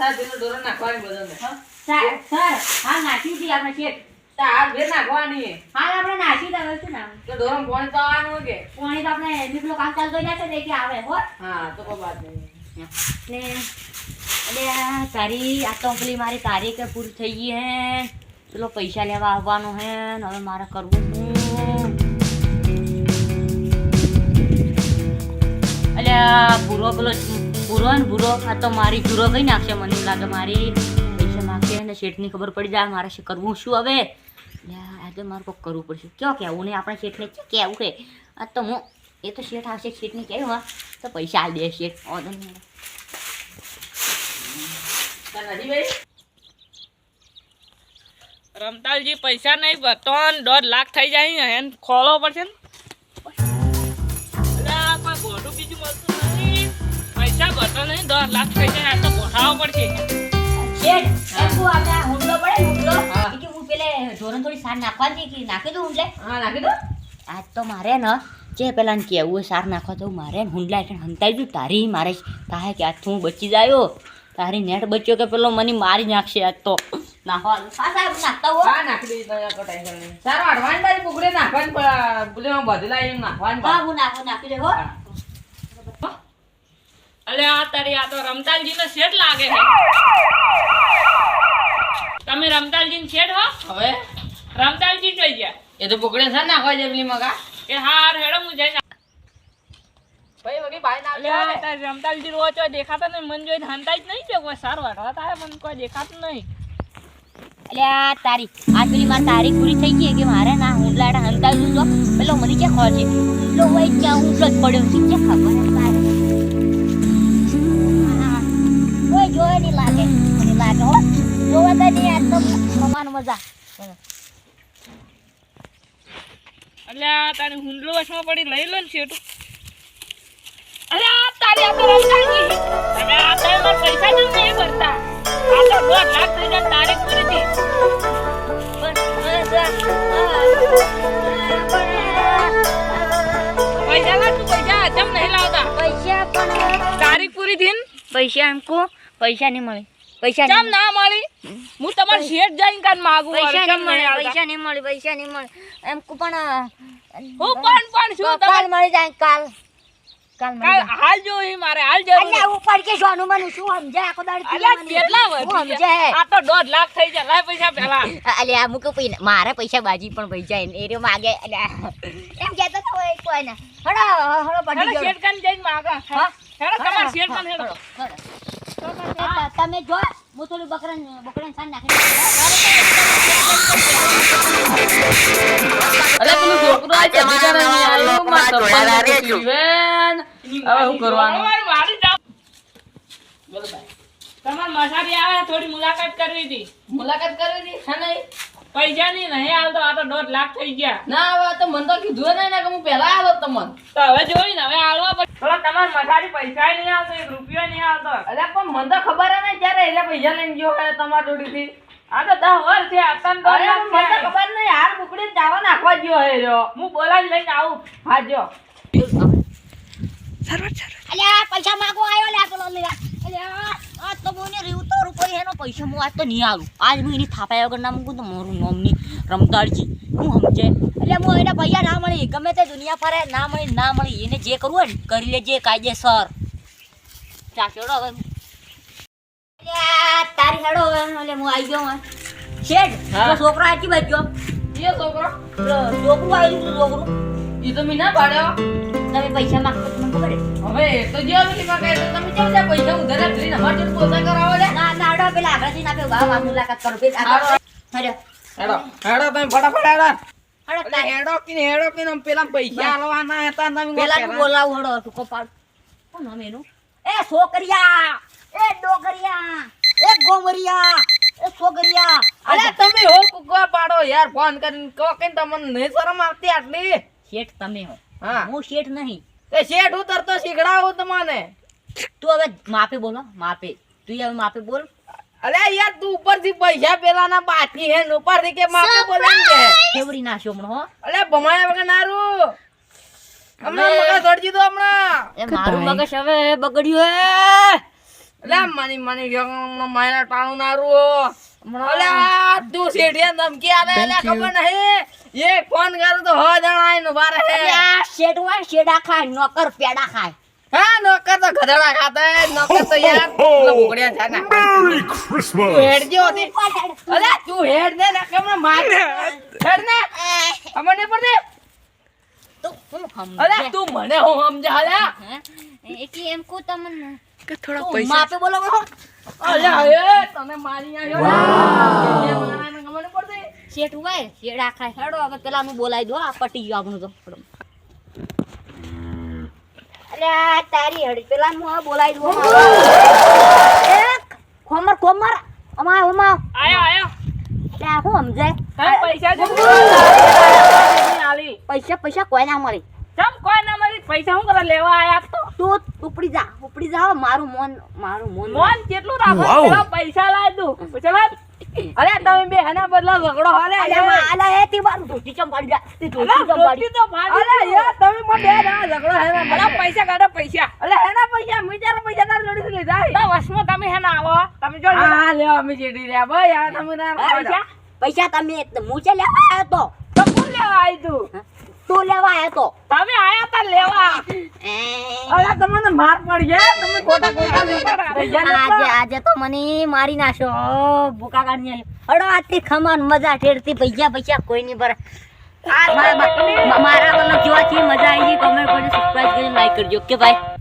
ડોરો નાખવાની બધાને. હા, સર સર હા છે આપણે શેઠ તાર બે નાખવાની. હા આપણે નાખી દઈએ શું નામ તો પાણી તો આવવાનું કે? પાણી તો આપણે નીકળો કામ ચાલતો ને કે આવે હો હા, તો કોઈ વાત નહીં. ને આ તારી આ તો પેલી મારી તારીખ પૂરી થઈ ગઈ હે પેલો પૈસા લેવા આવવાનો હે ને હવે મારે કરવું શું અલ્યા પૂરો પેલો પૂરો ને પૂરો આ તો મારી પૂરો કઈ નાખશે મને એવું લાગે મારી પૈસા માગશે ને શેઠની ખબર પડી જાય, મારે શું કરવું, શું હવે? આજે મારે કોઈક કરવું પડશે. ક્યાં કહેવું નહીં? આપણે શેઠને કહેવું કે આ તો હું, એ તો શેઠ આવશે, શેઠને કહેવું હા? તો પૈસા આ દે શેઠ. નહીં રમતાલજી, પૈસા નહીં ત્રણ દોઢ લાખ થઈ જાય ને એને ખોલવો પડશે ને? ભરતો લાખ થઈ જાય આ તો ગોઠાવો પડશે. શેઠ એમ તું આપણે આ હુંડલો પડે ને હુંડલો એ કે હું પેલે ઢોરણ થોડી સાર નાખવાની હતી કે નાખી દઉં હુંડલે હા, નાખી દો. આજ તો મારે ને જે પેલા ને કેવું સાર નાખવા તો મારે ને હુંડલા એટલે હંતાઈ દઉં. તારી મારે તાહે કે આજ તો હું બચી જાયો. તારી નેટ બચ્યો કે પેલો મને મારી નાખશે આજ તો. નાખવા હા સાહેબ નાખતા હો. હા, નાખી દઈ, સારો અડવાની નાખવાની એમ નાખવાની હા હું નાખો નાખી દે હા. અલે આ તારી આ તો રમતાલજી નો શેઠ લાગે છે. તમે રમતાલજી શેઠ હો? હવે? રમતાલજી જોઈ ગયા. એ તો બોકડે છે નાખવા પેલી મગા. કે હાર હેડો હું જઈને ભાઈ વગી ભાઈ ના રમતાલજી દેખાતા મને જોઈને હંતા જ નહીં છે કોઈ સારું વાટવા થાય મને કોઈ દેખાતું નહીં. આ તારી આ પેલી મારી તારીખ પૂરી થઈ ગઈ કે મારે ના હું એટલે હંતાઈ તો? પેલો મને ક્યાં પેલો વઈ ક્યાં હુંડલો જ પડ્યો છે ક્યાં ખબર? હે તારે કોઈ લાગે. મને લાગે હો. તો નહીં આ તો મમાનો મજા. અલ્યા તારે તારી હુંડલો વચમાં પડી લઈ લો ને અરે આ તારી આ તો રમતાલજી તમે આ તો એમાં પૈસા જ નહીં ભરતા. આ તો દોઢ લાખ થઈ જાય તારીખ પૂરી થઈ પૈસા લાગ પૈસા. નહીં લાવતા? પૈસા પણ તારીખ પૂરી થઈ પૈસા એમ કો પૈસા નહીં મળે. પૈસા કેમ ના મળી? હું તમારે શેઠ જઈને કાન માગું પૈસા નહીં મળે પૈસા નહીં મળે પૈસા નહીં મળે. એમ કો પણ હું પણ પણ શું કાલ મળી જાય કાલ. કાલ કાલ જાય. હાલ જોઈ મારે હાલ જરૂર અલ્યા ઉપર કે જોનું મને શું આખો દાડી અલ્યા કેટલા શું વધી આ તો દોઢ લાખ થઈ જાય. લાય પૈસા પહેલા. અલ્યા મારે પૈસા બાજી પણ પૈસા એ રહ્યો માગે એમ કહેતો તો કોઈ ને હડો હડો પડી ગયો. શેઠ કાન જઈને માગા. હા? હેડો તમારે શેઠ કાન હેડો. તમે જો હું થોડું બકરણ બકરન સાન નાખી. હવે હું કરવાનું? બરોબર, મારી જાવ. બોલો ભાઈ. તમારે મસારી આવે થોડી મુલાકાત કરવી હતી મુલાકાત કરવી હતી હા નહીં પૈસા ની નહીં હાલતો આ તો દોઢ લાખ થઈ ગયા. ના હવે તો મને તો કીધું નહીં ને કે હું પેલા હાલો તમને. તો હવે જોઈ ને હવે હાલવા પડે. થોડા તમારે મસારી પૈસા નહીં આવતો એક રૂપિયો નહીં આવતો અરે પણ મને તો ખબર નહીં ત્યારે એટલે પૈસા લઈને ગયો હોય તમારા જોડીથી. આ તો દસ વર્ષ છે દોઢ મને તો ખબર નહીં હાલ બુકડી ચાવા નાખવા ગયો હે હું બોલાવી લઈને આવું. હા જો. અલ્યા પૈસા માંગો આવ્યો લે આ પેલો લેવા અલ્યા આ તો મને રીવ તો રૂપિયા પૈસા હું આજ તો નહીં આવું આજ હું એની થાપાયા વગર ના મૂકું તો મારું નોમની રમતાડજી. હું સમજે? એટલે હું એને પૈસા ના મળી. ગમે તે દુનિયા ફરે ના મળી ના મળી. એને જે કરવું હોય ને કરી લેજે કાયદેસર. ચાચોડો હવે. તારી હેડો હવે. એટલે હું આવી ગયો શેઠ છોકરો આજી બચ્યો એ છોકરો? છોકરું આવ્યું હતું છોકરું. એ તો મીના પાડ્યો તમે પૈસા માંગતો મને ખબર હવે તો જે પેલી માં કહે તો તમે કેમ પૈસા ઉધાર આપીને અમારે પોતા કરાવો લે ના ના હેડો પેલા આગળથી ના પેલા ભાવ મુલાકાત કરો. પેલા આગળ હેડો. હેડો હેડો તમે ફટાફટ હેડો. હેડો હેડો પીને હેડો પીને પેલા પૈસા આલવાના હતા તમે પેલા નું હેડો ટૂંકો પાડ કોણ નામ એનું? એ છોકરિયા. એ ડોગરિયા એ ગોમરિયા. એ છોકરિયા. અરે તમે હો કુકવા પાડો યાર ફોન કરીને કહો કે તમને નહીં શરમ આવતી આટલી. શેઠ તમે હો. હા. હું શેઠ નહીં. એ શેઠ ઉતરતો શીખડાવું તમને તું હવે માપે બોલો માપે. તું હવે માપે બોલ. અરે યાર તું ઉપરથી પૈસા પેલાના બાકી હે ને ઉપરથી કે માપે બોલાવી દે. કેવડી નાખ્યો હમણાં હો? અરે ભમાયા વગર નારું હમણાં મગજ દોડજી દો હમણાં. એ મારું મગજ હવે બગડ્યું હે. અરે માની માની વ્યંગનો માયના ટાણું નારું અરે તું શેઠિયા ધમકી આવે એટલે ખબર નહીં. એ ફોન કરું તો હ. જણાય આઈને બારે શેઠ હોય શેડા ખાય નોકર પેડા ખાય. હા નોકર તો ગધેડા ખાતા નોકર તો યાર. પેલા છે ને. હેડ ને ને કેમ માર. હેડ ને સમજે? તું મને હું સમજા અલ્યા હે? એટલે એમ કહું તમને. કે થોડા તું માપે બોલો બોલો અલ્યા એ તને મારી આવ્યો ને. શેઠ શેડા ખાય હેડો હવે બોલાવી દો આ પટી ગયો આપણું તો. અલ્યા તારી હડી પેલાનું આ બોલાવી દો. એક ખોમર ખોમર. અમા અમાય આયો આયો. અલ્યા હું સમજાય? હા પૈસા આલી પૈસા પૈસા કોઈ ના મળી. ચમ કોઈ ના મળી? પૈસા હું કરવા લેવા આયા તો? તું ઉપડી જા ઉપડી જા મારું મન મારું મોન. મોન કેટલું રાખો? પૈસા લાય તું પૈસા લાય. અરે તમે બે હના બદલા ઝઘડો હાલે. અલ્યા તી મારું ધોતી ચમ પાડી જા તે ધોતી ચમ પાડી તો ભાજી અરે યાર તમે માં બે હના ઝઘડો હેના અલા પૈસા કાઢો પૈસા. અલે હેના પૈસા મીજાના પૈસા તાર જોડી તો વસમાં તમે હે ના આવો. તમે જો હા લ્યો અમે ચીડી રહ્યા. ભાઈ આ તમે ના પૈસા? પૈસા તમે મૂચે લેવા આવ્યો તો. તો કોણ લેવા આવ્યું તું? તું લેવા આયા તો તમે આયા તા લેવા અરે તમને માર પડી ગયા તમે ખોટા ખોટા આજે આજે તો મને મારી નાખો ભૂકા કાઢી નાખ્યો હડો આથી ખમાન મજા ઠેરતી પૈસા પૈસા કોઈ નહીં પર મારા મને જોવાથી મજા આવી ગઈ કમેન્ટ કરીને સબસ્ક્રાઇબ કરીને લાઈક કરજો ઓકે ભાઈ